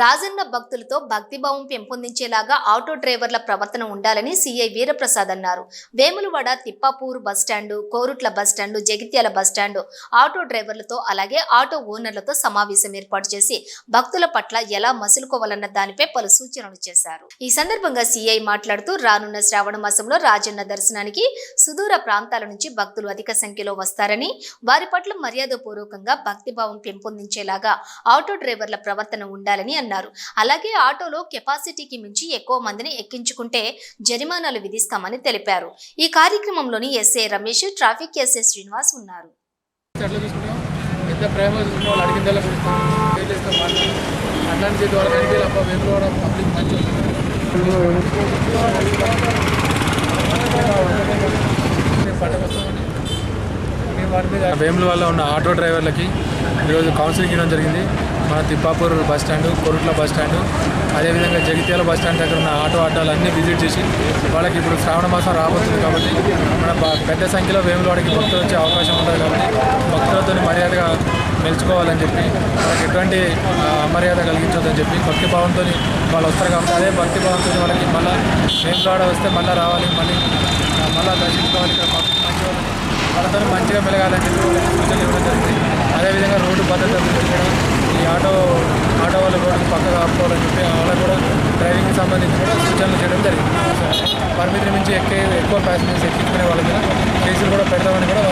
రాజన్న భక్తులతో భక్తిభావం పెంపొందించేలాగా ఆటో డ్రైవర్ల ప్రవర్తన ఉండాలని సీఐ వీరప్రసాద్ అన్నారు. Vemulawada Tippapur bus stand Korutla bus stand Jagtial bus stand auto డ్రైవర్లతో అలాగే ఆటో ఓనర్లతో సమావేశం ఏర్పాటు చేసి భక్తుల పట్ల ఎలా మసులుకోవాలన్న దానిపై పలు సూచనలు చేశారు. ఈ సందర్భంగా సీఐ మాట్లాడుతూ రానున్న శ్రావణ మాసంలో రాజన్న దర్శనానికి సుదూర ప్రాంతాల నుంచి భక్తులు అధిక సంఖ్యలో వస్తారని వారి పట్ల మర్యాదపూర్వకంగా భక్తిభావం పెంపొందించేలాగా ఆటో డ్రైవర్ల ప్రవర్తన ఉండాలి ఉండాలని అన్నారు. అలాగే ఆటోలో కెపాసిటీకి మించి ఎక్కువ మందిని ఎక్కించుకుంటే జరిమానాలు విధిస్తామని తెలిపారు. ఈ కార్యక్రమంలోని SA Ramesh traffic SA Srinivas ఉన్నారు. అట్లాంటి అబ్బా వేపులో కూడా పబ్లిక్ మంచి వేముల వల్ల ఉన్న ఆటో డ్రైవర్లకి ఈరోజు కౌన్సిలింగ్ ఇవ్వడం జరిగింది. మన Tippapur bus stand Korutla bus stand అదేవిధంగా జగిత్యాల బస్ స్టాండ్ దగ్గర ఉన్న ఆటో అడ్డాలన్నీ విజిట్ చేసి వాళ్ళకి ఇప్పుడు శ్రావణ మాసం రాబోతుంది కాబట్టి మన పెద్ద సంఖ్యలో వేములవాడికి భక్తులు వచ్చే అవకాశం ఉంటుంది కాబట్టి భక్తులతో మర్యాదగా మెలుచుకోవాలని చెప్పి వాళ్ళకి ఎటువంటి అమర్యాద కలిగించొద్దని చెప్పి భక్తి భావంతో వాళ్ళు వస్తారు కాబట్టి అదే భక్తి భావంతో వాళ్ళకి మళ్ళీ వేములవాడ వస్తే మళ్ళీ రావాలి మళ్ళీ మళ్ళీ దర్శించుకోవాలి ఇక్కడ మంచి వాళ్ళతో మంచిగా మెలగాలని చెప్పి వాళ్ళకి సూచనలు ఇవ్వడం జరిగింది. అదేవిధంగా రోడ్డు భద్రత గురించి కూడా ఈ ఆటో ఆటో వాళ్ళ రోడ్డు పక్కగా ఆపుకోవాలని చెప్పి వాళ్ళకు కూడా డ్రైవింగ్కి సంబంధించి కూడా సూచనలు చేయడం జరిగింది. పరిమితిని మించి ఎక్కే ఎక్కువ ప్యాసింజర్స్ ఎక్కించుకునే వాళ్ళ మీద కేసులు కూడా పెడతామని కూడా